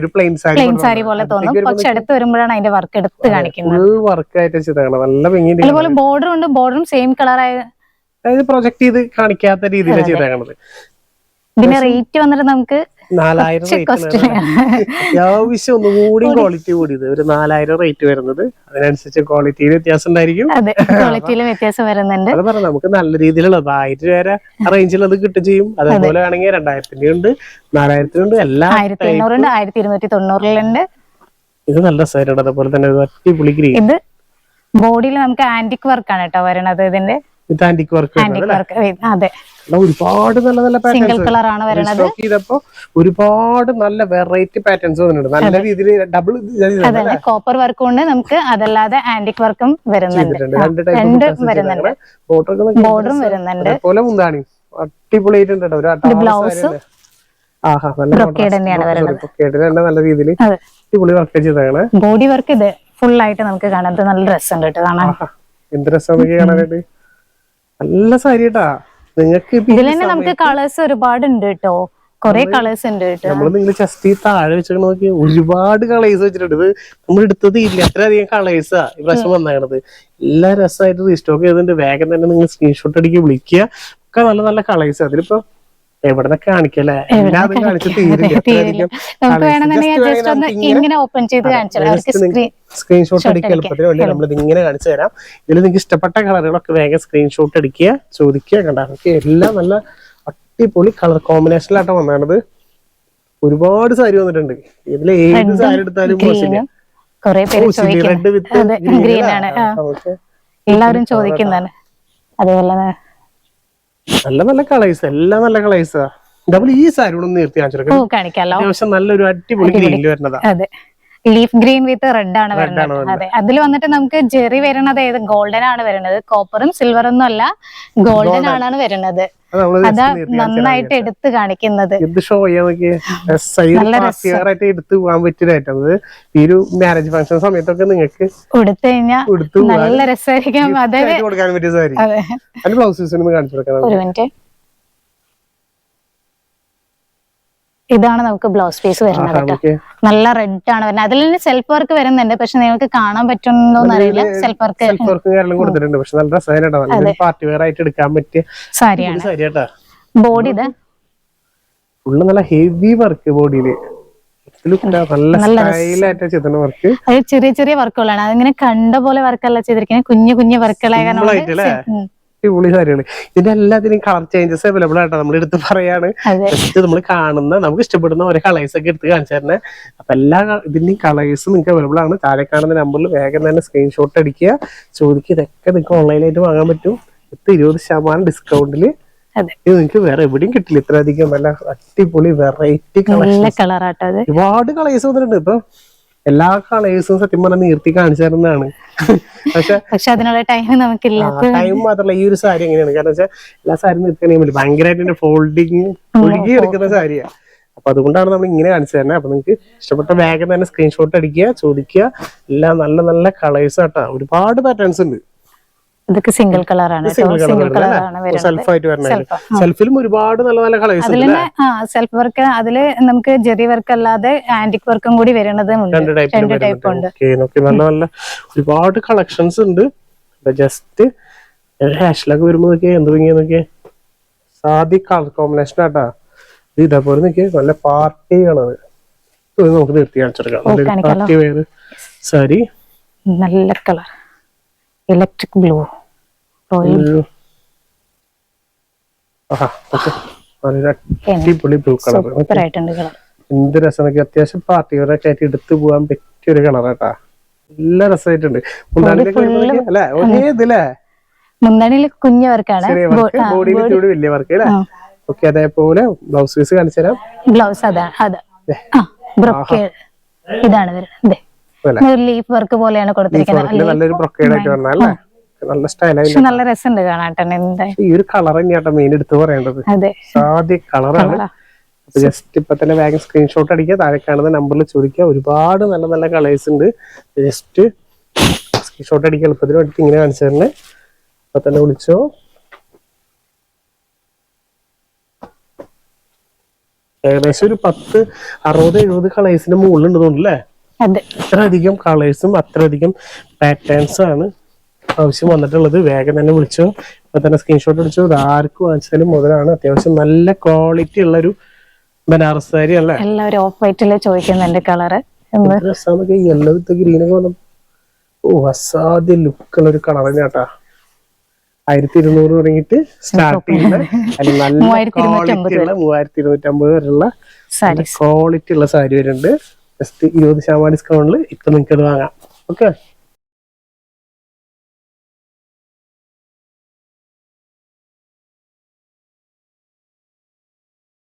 ഒരു പ്ലെയിൻ സാരി പ്ലെയിൻ സാരി പോലെ തോന്നും. പക്ഷെ അടുത്ത് വരുമ്പോഴാണ് അതിന്റെ വർക്ക് എടുത്ത് കാണിക്കുന്നത്. വർക്ക് ആയിട്ട് ചെയ്തേക്കണം നല്ല അതുപോലെ ബോർഡർ ഉണ്ട് ബോർഡറും സെയിം കളറായ അതായത് പ്രൊജക്ട് ചെയ്ത് കാണിക്കാത്ത രീതിയിലാണ് ചെയ്തേക്കണത്. ഇതിന്റെ റേറ്റ് വന്നിട്ട് നമുക്ക് നാലായിരം അത്യാവശ്യം ഒന്നുകൂടി ക്വാളിറ്റി കൂടിയത്. ഒരു നാലായിരം റേറ്റ് വരുന്നത്. അതിനനുസരിച്ച് ക്വാളിറ്റിയിൽ വ്യത്യാസം ഉണ്ടായിരിക്കും. ക്വാളിറ്റിയിൽ വ്യത്യാസം വരുന്നുണ്ട്. അത് പറഞ്ഞ നമുക്ക് നല്ല രീതിയിലുള്ളത്. ആയിരം രൂപ വരെ അത് കിട്ടും ചെയ്യും. അതേപോലെ ആണെങ്കിൽ രണ്ടായിരത്തിന്റെ ഉണ്ട് നാലായിരത്തിന്റെ ഉണ്ട് എല്ലാ ആയിരത്തി എണ്ണൂറുണ്ട് ആയിരത്തി ഇരുന്നൂറ്റി തൊണ്ണൂറിലുണ്ട് ഇത് നല്ല രസമായിട്ടുണ്ട് അതേപോലെ തന്നെ അടിപൊളി ഗ്രീൻ ഇത് ബോഡിയിൽ നമുക്ക് ആന്റിക് വർക്ക് ആണ് കേട്ടോ വരണത് ഇതിന്റെ. ഇത് ആന്റിക് വർക്ക് ആന്റിക് വർക്ക് അതെ. ഒരുപാട് നല്ല നല്ല പാറ്റേൺസ് സ്റ്റോക്ക് ചെയ്തപ്പോ ഒരുപാട് നല്ല വെറൈറ്റി പാറ്റേൺസ് വന്നിട്ടുണ്ട്. നല്ല രീതിയിൽ ഡബിൾ കോപ്പർ വർക്കും ഉണ്ട്. നമുക്ക് അതല്ലാതെ ആന്റിക് വർക്കും വരുന്നുണ്ട്. രണ്ട് വരുന്നുണ്ട്. ബോർഡറും വരുന്നുണ്ട്. പോലെ മുന്താണി. അടിപൊളിയായിട്ടുണ്ട് കേട്ടോ. ബ്ലൗസും ആഹാ നല്ല തന്നെ നല്ല രീതിയിൽ അടിപൊളി വർക്ക് ചെയ്തതാണ്. ബോഡി വർക്ക് ഇത് ഫുൾ ആയിട്ട് നമുക്ക് കാണാൻ നല്ല രസമുണ്ട് കേട്ടോ കാണാൻ. എന്ത് രസമൊക്കെ കാണാനായിട്ട്. നല്ല സാരി കേട്ടാ. നിങ്ങൾക്ക് ഇതിൽ തന്നെ നമുക്ക് കളേഴ്സ് ഒരുപാട് ഉണ്ട് കേട്ടോ. കൊറേ കളേഴ്സ് ഉണ്ട് കേട്ടോ. നമ്മൾ നിങ്ങൾ ജസ്റ്റ് ഈ താഴെ വെച്ചിട്ട് നോക്കി ഒരുപാട് കളേഴ്സ് വെച്ചിട്ടുണ്ട്. ഇത് നമ്മൾ എടുത്തത് ഇല്ല. അത്രയധികം കളേഴ്സാ ഈ പ്രാവശ്യം വന്നേക്കണത്. എല്ലാ രസമായിട്ട് റീസ്റ്റോക്ക് ചെയ്തിട്ടുണ്ട്. വേഗം തന്നെ നിങ്ങൾ സ്ക്രീൻഷോട്ട് അടിക്കുക വിളിക്കുക. ഒക്കെ നല്ല നല്ല കളേഴ്സ് അതിലിപ്പോ എവിടെ കാണിക്കല്ലേ? എല്ലാതും കാണിച്ച് തീരില്ല. സ്ക്രീൻഷോട്ട് അടിക്കുക എളുപ്പത്തിന് വേണ്ടി നമ്മൾ ഇത് ഇങ്ങനെ കാണിച്ചു. തരാം. ഇതിൽ നിങ്ങൾക്ക് ഇഷ്ടപ്പെട്ട കളറുകളൊക്കെ വേഗം സ്ക്രീൻഷോട്ട് അടിക്കുക ചോദിക്കുക കണ്ടാ. നമുക്ക് എല്ലാം നല്ല അടിപൊളി കളർ കോമ്പിനേഷനിലാട്ടോ വന്നത് ഒരുപാട് സാരി വന്നിട്ടുണ്ട്. ഇതിൽ ഏത് സാരി എടുത്താലും മോശമില്ല. റെഡ് വിത്ത് ഗ്രീൻ ആണ്. എല്ലാവരും ചോദിക്കുന്നതാണ്. അതേപോലെ നല്ല നല്ല കളേഴ്സ് എല്ലാം നല്ല കളേഴ്സാ ഡബിൾ ഈ സാരി കൂടെ ഒന്ന് നിർത്തി ഓ കാണിച്ചു കാണിക്കാലോ. അത്യാവശ്യം നല്ലൊരു അടിപൊളി ഗ്രീനിൽ വരുന്നതാ. അതെ. ലീഫ് ഗ്രീൻ വിത്ത് റെഡ് ആണ് വരുന്നത്. അതെ. അതിൽ വന്നിട്ട് നമുക്ക് ജെറി വരുന്നത് ഏത്? ഗോൾഡൻ ആണ് വരുന്നത്. കോപ്പറും സിൽവറും സിൽവറൊന്നും അല്ല ഗോൾഡൻ ആണ് വരുന്നത്. അത് നന്നായിട്ട് എടുത്തു കാണിക്കുന്നത്. ഷോ ചെയ്യാൻ എടുത്ത് പോകാൻ ഈ ഒരു മാരേജ് ഫംഗ്ഷൻ സമയത്തൊക്കെ നിങ്ങൾക്ക് കൊടുത്തു കഴിഞ്ഞാൽ നല്ല രസമായിരിക്കും. കൊടുക്കാൻ പറ്റിയ സാരി. ബ്ലൗസ് കാണിച്ചു കൊടുക്കാം ഒരു മിനിറ്റ് ഇതാണ് നമുക്ക് ബ്ലൗസ് പീസ് വരുന്നത് നല്ല റെഡ് ആണ് വരുന്നത്. അതിൽ തന്നെ സെൽഫ് വർക്ക് വരുന്നുണ്ട്. പക്ഷെ നിങ്ങൾക്ക് കാണാൻ പറ്റുന്നോന്ന് അറിയില്ല. സെൽഫ് വർക്ക് സെൽഫ് വർക്ക് കാര്യങ്ങളും കൊടുത്തിട്ടുണ്ട്. പക്ഷെ നല്ല രസമായിട്ടാ നല്ലൊരു പാർട്ടി വെയർ ആയിട്ട് എടുക്കാൻ പറ്റിയ സാരിയാണ്. ബോഡി ഇത്? ഫുള്ള് നല്ല ഹെവി വർക്ക് ബോഡിയിൽ ചെറിയ ചെറിയ വർക്കുകളാണ് അതിങ്ങനെ കണ്ട പോലെ വർക്കല്ല ചെയ്തിരിക്കുന്നത്. കുഞ്ഞു കുഞ്ഞു വർക്കുകളായ കാരണം അടിപൊളി കാര്യമാണ് ഇതിന്റെ എല്ലാത്തിനും കളർ ചേഞ്ചസ് അവൈലബിൾ ആട്ടോ നമ്മൾ എടുത്ത് പറയാണ്. ജസ്റ്റ് നമ്മൾ കാണുന്ന നമുക്ക് ഇഷ്ടപ്പെടുന്ന ഓരോ കളേഴ്സ് ഒക്കെ എടുത്ത് കാണിച്ചു തരണേ അപ്പൊ എല്ലാ ഇതിന്റെയും കളേഴ്സ് നിങ്ങൾക്ക് അവൈലബിൾ ആണ്. താഴെ കാണുന്ന നമ്പറിൽ വേഗം തന്നെ സ്ക്രീൻഷോട്ട് അടിക്കുക. ചോദിക്കുക ഇതൊക്കെ നിങ്ങൾക്ക് ഓൺലൈനായിട്ട് വാങ്ങാൻ പറ്റും. പത്ത് ഇരുപത് ശതമാനം ഡിസ്കൗണ്ടിൽ ഇത് നിങ്ങൾക്ക് വേറെ എവിടെയും കിട്ടില്ല. ഇത്രയധികം നല്ല അടിപൊളി വെറൈറ്റി കളക്ഷൻ ഒരുപാട് കളേഴ്സ് വന്നിട്ടുണ്ട്. ഇപ്പൊ എല്ലാ കളേഴ്സും സത്യം പറഞ്ഞ നിർത്തി കാണിച്ചു തരുന്നതാണ്. പക്ഷെ പക്ഷെ അതിനുള്ള ടൈം നമുക്കില്ല. ടൈം മാത്രമല്ല ഈ ഒരു സാരി എങ്ങനെയാണ്? കാരണം വെച്ചാൽ എല്ലാ സാരി നിർത്തി കഴിയുമ്പോൾ ഭയങ്കരമായിട്ട് ഫോൾഡിങ് ഒഴുകി എടുക്കുന്ന സാരിയാ. അപ്പൊ അതുകൊണ്ടാണ് നമ്മൾ ഇങ്ങനെ കാണിച്ചു തരുന്നത് അപ്പൊ നിങ്ങൾക്ക് ഇഷ്ടപ്പെട്ട വേഗം തന്നെ സ്ക്രീൻഷോട്ട് അടിക്കുക ചോദിക്കുക. എല്ലാം നല്ല നല്ല കളേഴ്സ് ആട്ടാ. ഒരുപാട് പാറ്റേൺസ് ഉണ്ട്. ഇതൊക്കെ സിംഗിൾ കളറാണ് സിംഗിൾ കളറാണ് വരുന്നത്. സെൽഫായിട്ട് വരണേ സെൽഫിലും ഒരുപാട് നല്ല നല്ല കളേഴ്സ് അതിൽ ഉണ്ട് തന്നെ ആ സെൽഫ് വർക്ക് അതിൽ നമുക്ക് ജെറി വർക്ക് അല്ലാതെ ആന്റിക് വർക്കും കൂടി വരുന്നത് രണ്ട് ടൈപ്പ് ഉണ്ട്. നല്ല നല്ല ഒരുപാട് കളക്ഷൻസ് ഉണ്ട്. ജസ്റ്റ് ഹാഷിലൊക്കെ വരുമ്പോ നോക്കിയേ എന്ത് ഭംഗിയാ നോക്കിയേ. സാദി കളർ കോമ്പിനേഷൻ ആട്ടാ. ഇത് ഇതേപോലെ നോക്കിയേ നല്ല പാർട്ടി ഇത് നമുക്ക് നിർത്തി കാണിച്ചെടുക്കാം. പാർട്ടി വേറെ സാരി. നല്ല കളർ ഇലക്ട്രിക് ബ്ലൂ എന്ത് രസം നോക്കി അത്യാവശ്യം പാർട്ടികളൊക്കെ ആയിട്ട് എടുത്തു പോകാൻ പറ്റിയ ഒരു കളറാട്ടാ നല്ല രസമായിട്ടുണ്ട്. അല്ലേ? ഒരേ ഇതില്ലേ മുന്തണിയിൽ കുഞ്ഞ വർക്കാണ്. ബോഡിയിൽ ചൂട് വലിയ വർക്ക് അല്ലേ? ഓക്കെ അതേപോലെ ബ്ലൗസ് പീസ് കാണിച്ചു തരാം. ബ്ലൗസ് അത് ആ ബ്രൊക്കേ ഇതാണ്? ലീഫ് വർക്ക് പോലെയാണ് കൊടുത്തിരിക്കുന്നത്. നല്ലൊരു ബ്രൊക്കേഡ് ആയിട്ട് വന്നാലേ അല്ലേ? നല്ല സ്റ്റൈലായി നല്ല രസമുണ്ട് കാണാട്ടെ ഈ ഒരു കളർ തന്നെയാട്ടോ മെയിൻ എടുത്ത് പറയേണ്ടത്. ആദ്യ കളറാണ് ജസ്റ്റ് ഇപ്പൊ തന്നെ വേഗം സ്ക്രീൻഷോട്ട് അടിക്കുക താഴെ കാണുന്ന നമ്പറിൽ ചോദിക്കുക. ഒരുപാട് നല്ല നല്ല കളേഴ്സ് ഉണ്ട്. ജസ്റ്റ് സ്ക്രീൻഷോട്ട് അടിക്കുക എളുപ്പത്തിന് എടുത്ത് ഇങ്ങനെ കാണിച്ചു തരണേ ഇപ്പൊ തന്നെ വിളിച്ചോ. ഏകദേശം ഒരു പത്ത് അറുപത് എഴുപത് കളേഴ്സിന്റെ മുകളിലുണ്ട് തോന്നുന്നു അല്ലേ? അതെ. അത്രയധികം കളേഴ്സും അത്രയധികം പാറ്റേൺസും ആണ്. ആവശ്യം വന്നിട്ടുള്ളത്. വേഗം തന്നെ വിളിച്ചു. ഇപ്പൊ തന്നെ സ്ക്രീൻഷോട്ട് അടിച്ചു. ഇത് ആർക്ക് വാങ്ങിച്ചാലും മുതലാണ്. അത്യാവശ്യം നല്ല ക്വാളിറ്റി ഉള്ള ഒരു ബനാറസ് സാരി അല്ലേ? എല്ലാവരും ഓഫ് വൈറ്റിൽ ചോദിക്കുന്നുണ്ട് കളറ് രസമൊക്കെ യെല്ലോ വിത്ത് ഗ്രീൻ ഒക്കെ വന്നു ഓ അസാധ്യ ലുക്കുള്ള ഒരു കളർ കേട്ടാ ആയിരത്തി ഇരുന്നൂറ് തുടങ്ങിയിട്ട് സ്റ്റാർട്ട് ചെയ്യുന്ന നല്ല ക്വാളിറ്റി ഉള്ള മൂവായിരത്തി ഇരുന്നൂറ്റി വരെയുള്ള ക്വാളിറ്റി ഉള്ള സാരി വരുന്നുണ്ട്. ജസ്റ്റ് ഇരുപത് ശതമാനം ഡിസ്കൗണ്ടിൽ ഇപ്പൊ നിങ്ങൾക്ക് അത് വാങ്ങാം. ഓക്കെ